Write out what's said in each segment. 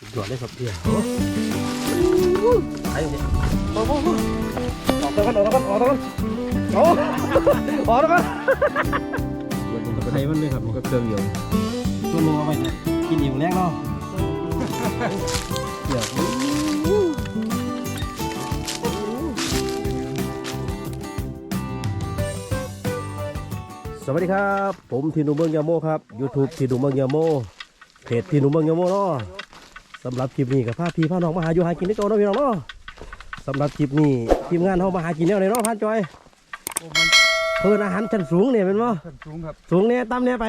สุดยอดเลยครับเพี่ยไปเลยอ้ออกตัวกันออกตัวกันออกตัวกันโอ้ออกตัวกันไทยมันเลยครับมันก็เครื่องเดียวตัวนึงเอาไปกินอิ่มแรงเนาะเดี๋ยวสวัสดีครับ ผมทีนูเมืองยาโมครับ YouTube ทีนูเมืองยาโมเพจทีนูเมืองยาโมเนาะ สำหรับคลิปนี้กับพาพี่พาน้องมาหาอยู่หากินได้โตเนาะพี่น้องเนาะสำหรับคลิปนี้ทีมงานเขามาหากินแนวไหนเนาะพานจอยโอ้มันเพิ่นอาหารชั้นสูงเนี่ยเป็นบ่ขึ้นสูงครับสูงเนี่ยต่ำเนี่ยไป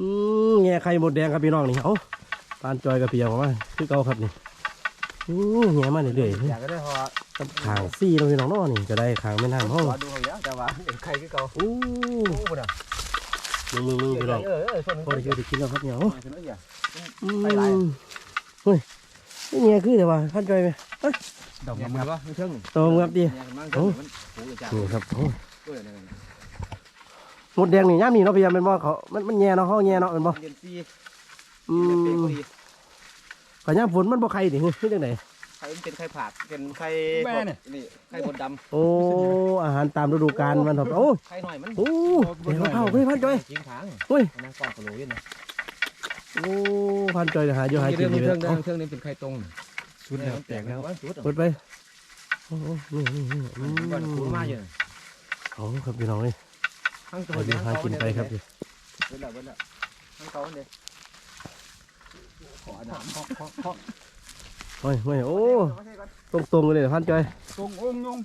อืมแง่ไข่หมดแดงครับพี่น้องนี่เอาพานจอยกับพี่เอามาคือเก่าครับนี่อือแง่มาเรื่อยอยากก็ได้พอๆขางซี่เนาะพี่น้องเนาะนี่ก็ได้ขางแม่น้ำห้องขอดูเขาเยอะแต่ว่าเห็นใครคือเก่าอู้โอ้บุญอะมึงมึงมึงพี่น้องเออเออส่วนนึงพอได้ช่วยได้กินแล้วครับเนี่ยโอ้ โอ้ยขึ้นแล้วอย่าอืไปหลายมเฮ้ยนี่แง่คือแต่ว่าพานจอยไปดอกมันวะไม่เชิงโตครับดิเนี่ยมันมันโอ้ยจ้านี่ครับโอ้โอ้ยเนี่ยหมดแดงนี่ย่ามนี่เนาะพี่ยามเป็นบ่เขามันมันแย่เนาะเขาแย่เนาะเป็นบ่เรียนซีอืเรียนเป็นมพอดีก็ย่ามฝนมันบ่ไข่ดิคือจังไดใครเป็นไข่ผักเป็นไข่แม่เนี่ยนี่ไข่บดดโอ้อาหารตามฤดูกาลมันครับโอ้ำไข่หน่อยมันโอ้เดี๋ยวเข้าเฮ้ยพันจอยจริงทางเฮ้ยอันนั้นก้อนกระโหลกนี่นะ โอ้พันจอยจะหาอยู่หากิเรื่อนงดีเรื่เลองยเรื่เอาองเรื่องนี้เป็นไข่ตรงชุดแล้วแตกแล้วสุดเปิดไปโอ้โหนี่นี่นี่อืมก้อนคูมาอยู่เอาครับพี่น้องเอ้ยทั้งตัวหาอยู่หากินไปครับเบิ้ลแล้วเบิ้ลแล้วทั้งเก่าเนี่ยขอหนามขอขอขอโอ้ยโอ้ยโอ้ตรงตรงๆเลยพันจอย ตรงองค์ยง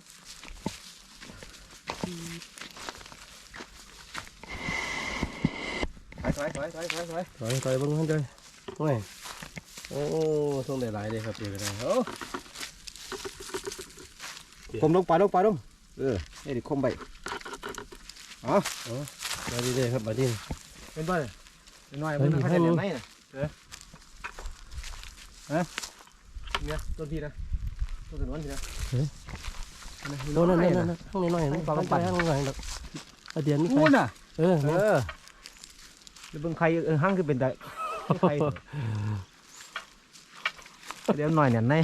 ถอยถอยถอยถอยถอยถอยถอยถอยบิ่งพันจอยโอ้ยโอ้ทรงได้หลายเลยครับเดี๋ยวก็ได้โอ้คมลงไปลงไปลงเออนี่ดิคมไปมาดีเลยครับมาดีเป็นบ่เป็นน้อยมันให้ให้มึเล่งนไหนน่ะเออฮะเนี่ยต้นพี่นะต้นสนวนพี่นะโน่นนั่นนั่นนั่นข้างในหน่อยพันจอยข้างในหน่อยเอาเดียนนี่ใครพูดน่ะเออเออ แล้วเบิ่งใครเออห้างคือเป็นได้ใครเดี๋ยวหน่อยเนี่ยใน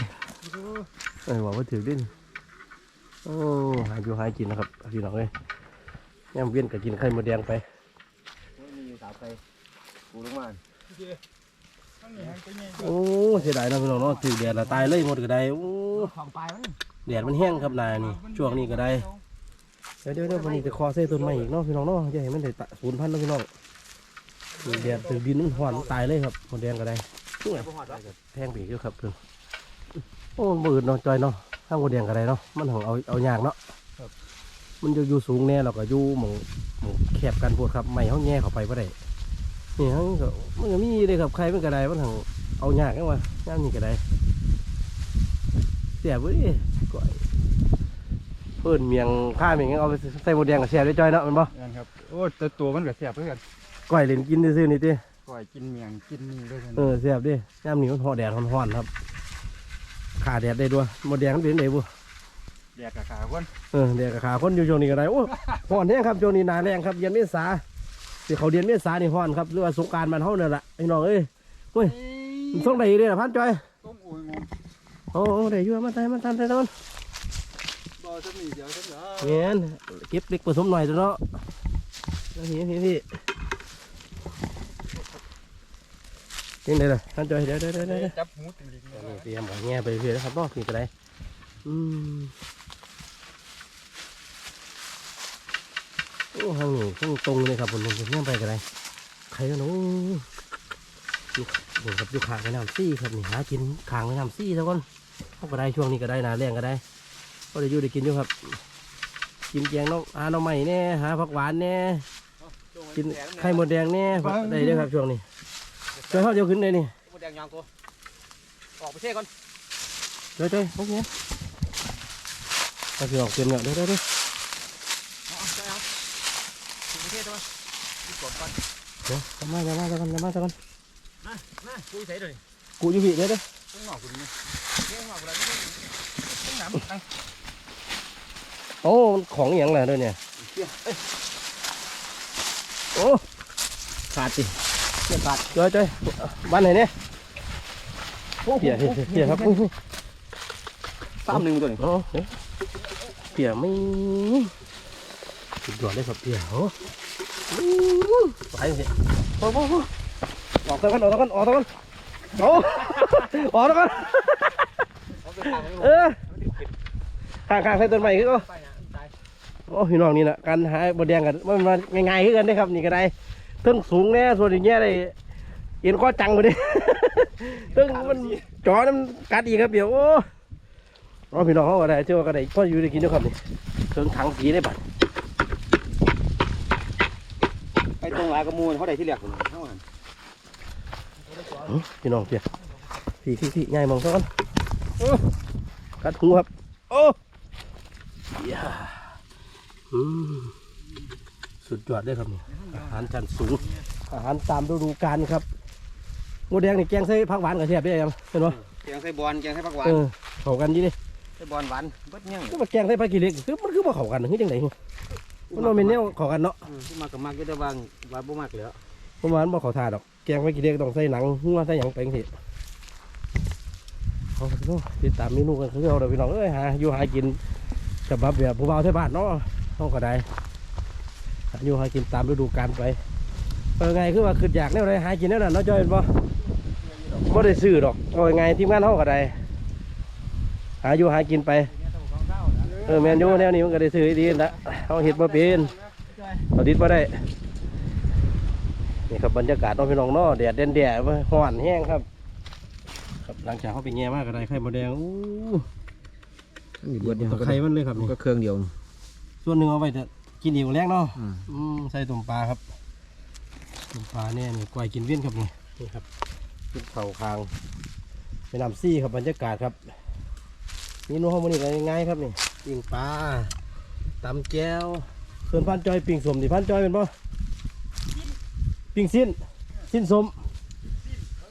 เออบอกว่าถือดิ้นโอ้หาอยู่หากินนะครับพี่น้องเอ้ยย่ำเวียนก็กินไข่มดแดงไปมีสาวใครกูลงมาโอ้เสียดายนะพี่น้องเนาะถือแดดละตายเลยหมดก็ได้โอ้ของปลายมันแดดมันแห้งครับนายนี่ช่วงนี้ก็ได้เดี๋ยวเดี๋ยวเดี๋ยววันนี้จะคอเส้ต้นไม้อีกเนาะพี่น้องเนาะจะให้มันได้ตะสูญพันธุ์เนาะพี่น้อง ถือแดดถือดินมันหวานตายเลยครับหมดแดงก็ได้บ่ฮอดวะแทงปีกอยู่ครับเพิ่นโอ้มันบืดเนาะจอยเนาะข้างหมดแดงก็ได้เนาะมันของเอาเอายากเนาะมันจะอยู่สูงแน่เราก็อยู่หมองหมองแคบกันพวดครับไม่เขาแง่เข้าไปบ่ได้นี่เขาก็มันก็มีเลยครับใครมันก็ได้มันของเอายากกันวะย่ามนี่ก็ได้เสียบเว้ยก้อยเพิ่นเมียงข้าเมียงเอาไปใส่หมดแดงกับเสียบด้วยจอยเนาะแมันบ่นั่นครับโอ้แต่ตัวมันก็แสบเพื่อน ก้อยเล่นกินซื่อๆนี่ติก่อยกินเมียงกินนี่ด้วยกันเออเสียบดิย่ามนี่มันหอแดดร้อนๆครับขาแดดได้ด้วยหมดแดงมันเป็นไงบุแดกกับขาคนเออเดี๋ยวก็ขาคนอยู่ช่วงนี้ก็ได้โอ้ฮ้อนแห้งครับช่วงนี้หนาแรงครับเดือนเมษาสิเขาเดือนเมษานี่ฮ้อนครับหรือว่าสงกรารมันเท่านั่นแหละไอ้น้องเอ้ยมันส่งได้อีกเลยนะพันจอยต้มอุ้ยงงโอ้โอ้ได้อยู่มาทายมาทานได้ตอนบ่สักนี่เดียวสักเดียวเงี้ยเก็บเล็กผสมหน่อยตัวเนาะนี่พี่พี่ ยังไงล่ะพันจอยเดี๋ยวเดี๋ยวเดี๋ยวเดี๋ยวจับหูติ่งลิงนี่เตรียมหอยแง่ไปเรื่อยนะครับเนาะนี่ก็ได้อืมโอ้ทางนี้ตรงตรงเลยครับผมผมแง่ไปก็ได้ใครก็หนูอยู่ผมครับอยู่ขางแม่น้ำซี่ครับนี่หากินขางแม่น้ำซี่แล้วก่อนเขาก็ได้ช่วงนี้ก็ได้นาแรงก็ได้ ก็ได้อยู่ได้กินอยู่ครับ กินแกงน้องหาหน้องใหม่แน่หาผักหวานแน่กินไข่มดแดงแน่ได้เด้อครับช่วงนี้ ช่วยเขาเดียวขึ้นเลยนี่หมดแดงยางกูออกไปเช่ก่อนเดี๋ยวเดี๋ยวพวกนี้ถ้าพี่ออกเต็มแล้วเดี๋ยวเดี๋ยวเดี๋ยวเอาใช่เอาถึงประเทศใช่ไหมกดก่อนเดี๋ยวทำมาทำมาทำมาทำมาทำมามามาคุยใส่เลยกูอยู่พี่เดี๋ยวเดี๋ยวต้องหอกคุณนี่เรื่องของอะไรต้องน้ำตั้งโอ้มันของอหย่างไรด้วยเนี่ยโอ้ขาดสิ เกี่ยวกับเจ้ยเจ้ยบ้านไหนเนี่ยเปียเปียเปียครับอุ้ยสามหนึ่งตัวนี้อ๋อเอ๊ะเปียไม่สุดยอดเลยครับเปียโอ้อื้อไปสิโอ้โหออกตะกันออกตะกันออกตะกันโอ้ออกตะกันเออข้างๆใส่ต้นไม้คือก็ไปนะตายโอ้พี่น้องนี่นะการหาบดแดงกันมันมาง่ายๆขึ้นกันได้ครับนี่ก็ได้ เทิงสูงแน่ส่วนอย่างเงี้ยได้เอ็นข้อจังไปดิเทิงมันจ่อน้ำกัดอีกครับเดี๋ยวโอ้โอ้พี่น้องเขาก็ได้เจ้าก็ได้พ่ออยู่ได้กินด้วยครับนี่เครื่องถังสีได้บัดไอ้ตรงหลายกระมูลเขาได้ที่แรกผมเท่านั้นอื้อพี่น้องเปียพี่พี่พี่ง่ายมองซะก่อนโอ้กัดหูครับ โอ้ยาอืม สุดยอดเลยครับนี่อาหารชั้นสูง อาหารตามฤดูกาลครับหมูแดงนี่แกงใส่ผักหวานกับเทียบได้ยังเห็นปะแกงไส้บอลแกงไส้ผักหวานเออเข้ากันดีดิไส้บอลหวานเบิดยังก็มาแกงใส่ผักกี่เล็กคือมันคือมาเข้ากันคือจังไดมันบ่แม่นแนวเข้ากันเนาะที่มากกับมากก็ได้บางบางบ่มากแล้วเพราะว่ามันบ่เข้าท่าดอก แกงผักกี่เล็กต้องใส่หนังหัวใส่หยังไปจังซี่เอาพี่น้องติดตามเมนูกันคือเอาเด้อพี่น้องเอ้ยหาอยู่หากินฉบับแบบผู้บ่าวไทยบ้านเนาะเฮาก็ได้หา อยู่หากินตามฤดูกาลไปเออไงคือว่าคืออยากแนวใดหากินแนวนั้นเนาะจอยเห็นบ่บ่ได้ซื้อดอกเอาไงทีมงานเฮาก็ได้หาอยู่หากินไปเออแมนยูแนวนี้มันก็ได้ซื้อดีนะเฮาเฮ็ดบ่เป็นเอาดิดบ่ได้นี่ครับบรรยากาศเน้องพี่น้องเนาะแดดแดดๆว่าร้อนแห้งครับ ครับหลังจากเขาไปแง่มากก็ได้ไข่มดแดงอู้เบิดตะไคร้มันเลยครับนี่ก็เครื่องเดียว ส่วนหนึ่งเอาไว้จะ กินอีกแรงเนาะอืม อืมใส่ตุ่มปลาครับตุ่มปลาเนี่ยนี่กล้วยกินเวียนครับนี่นี่ครับขึ้นเข่าคางไปนำซี่ครับบรรยากาศครับนี่โน้ตมันนี่ก็ง่ายๆครับนี่ปิ้งปลาตำแก้วส่วนพันจอยปิ้งสมนี่พันจอยเป็นปะปิ้งสิ้นสิ้นสม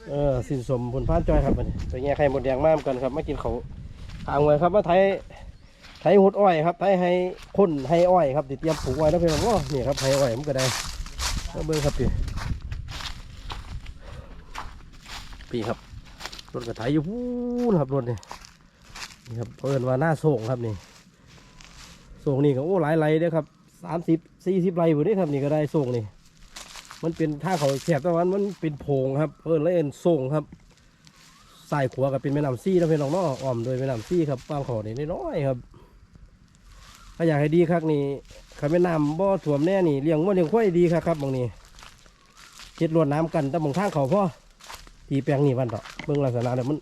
เออสิ้นสมผลพันจอยครับมันไปแง่ไข่หมดแดงมากกันครับมากินเขาวทางไว้ครับมาไทย ไถหดอ้อยครับไถให้คนให้อ้อยครับติเตรียมปลูกไว้แล้วเพื่อนว่านี่ครับไถอ้อยมันก็ได้เอาเบิ่งครับพี่พี่ครับรถกระไถอยู่พูนครับรถนี่นี่ครับเพิ่นว่าหน้าโศกครับนี่โศกนี่ก็โอ้หลายไรเด้ครับสามสิบสี่สิบไรอยู่นี่ครับนี่ก็ได้โศกนี่ มันเป็นท่าเขาแคบต่ว่ามันเป็นโพงครับเพิ่นเลยเอ็นโศกครับสายขวาก็เป็นแม่น้ำซี่นะเพื่อนน้องนาะอ้อมโดยแม่น้ำซี่ครับปางขอนี่น้อยครับ ถ้าอยากให้ดีครับนี่ขันแม่น้ำบ่อถ่วมแน่นี่เลี้ยงว่าเลี้ยงควายดีครับครับบางนี้เช็ดรวดน้ำกันแต่บางทางเขาพ่อทีแปลงนี่วันเถอะเบื้องลักษณะเนี่ยมัน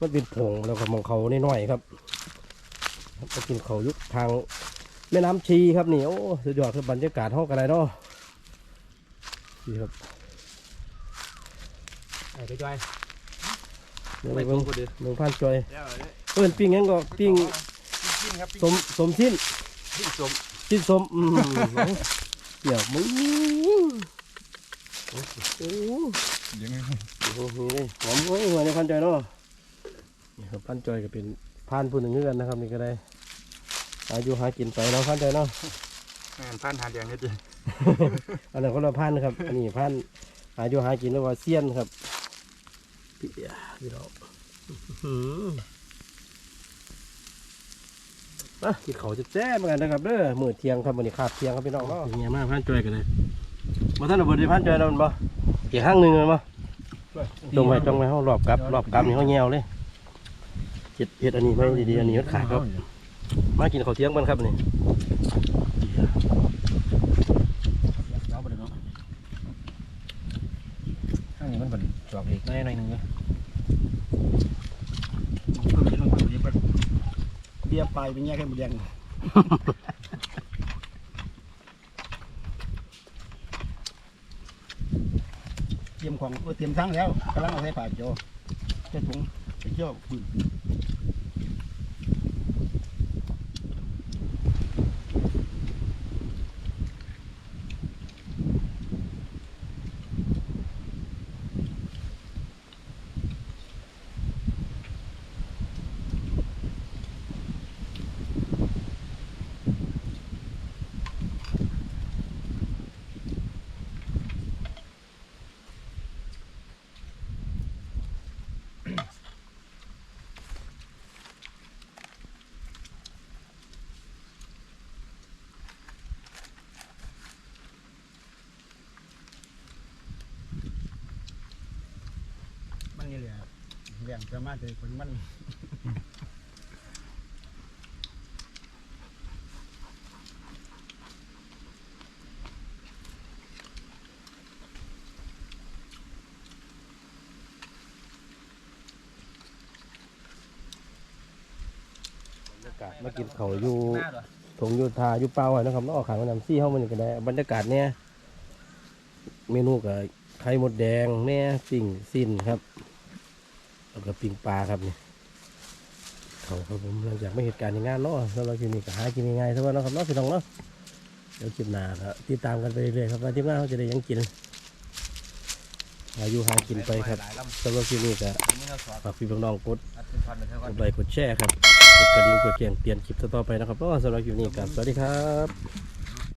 มันเป็นผงแล้วก็มองเขาน้อยๆครับไปกินเขาอยุคทางแม่น้ำชีครับนี่โอ้สุดยอดคือบรรยากาศห้องกันไรเนาะนี่ครับไอ้ไปจอยเดี๋ยวไปไปตรเบิ่งงกูดิเบิ่งผ่านจอยเดี๋ยวเลยเอิ้นปิ้งหยังก็ปิ้งกินครับสมสมชิ้น ปิ้งสมชิ้นสมอืมเดี๋ยวมึงโอ้โหยังไงโอ้โหนี่หอมโอ้ยหัวในพันจอยเนาะนี่ครับพันจอยก็เป็นพานผู้หนึ่งด้วยกันนะครับนี่ก็ได้อายุหากินไปเนาะพันจอยเนาะงานพันหาแดงเนี่ยจีอันนั้นคนละพันครับอันนี้พันอายุหากินแล้วว่าเซียนครับพี่เดียพี่เรา อื้อหือมากินเขาวจะแจ้เหมือนกันนะครับเด้อมื้อเที่ยงครับวันนี้ขาดเที่ยงครับพี่น้องเนาะเป็นไงมากพันจอยกันเลยมาท่านเอาเบอร์ดีพันจอยแล้วมันบ่อีกห้างหนึ่งเลยบ่จงไว้จงไว้เขารอบกลับรอบกลับนี่เขาแงวเลยเห็ดเห็ดอันนี้ไม่ดีๆอันนี้มันขาดครับมากินข้าวเที่ยงกันครับนี่เอาไปเลยเนาะข้างนี้มันเป็นจอกอีกหน่อยหน่อยหนึงเลย เบียร์ปลายไปแยกให้หมดแดงเตรียมของเตรียมทั้งแล้วกำลังเอาใส่ปากโจใส่ถุงไปเที่ยวปืน ลี้ยงจะมาถึงคนมันบรรยากาศมากินเขาวอยู่หน้าเหรอถงอยู่ทาอยู่เปล่าไว้นะครับแล้วออกขางแม่น้ำซี่เข้ามันก็ได้บรรยากาศเนี่ยเมนูกับไข่มดแดงเนี่ยปิ้งสิ้นครับ แล้วก็ปิ้งปลาครับนี่เขาครับผมหลังจากไม่เหตุการณ์ในงานเนาะสำหรับคลิปนี้ก็หากินง่ายๆทั้งวันเนาะครับเนาะพี่น้องเนาะเดี๋ยวคลิปหน้าก็ติดตามกันไปเรื่อยๆครับว่าทีมงานเขาจะได้ยังกินอายุหากินไปครับสำหรับคลิปนี้ก็ฝากพี่น้องกดกดไลค์กดแชร์ครับกดกระดิ่งกดแจ้งเตือนคลิปต่อๆไปนะครับก็สำหรับคลิปนี้กับสวัสดีครับ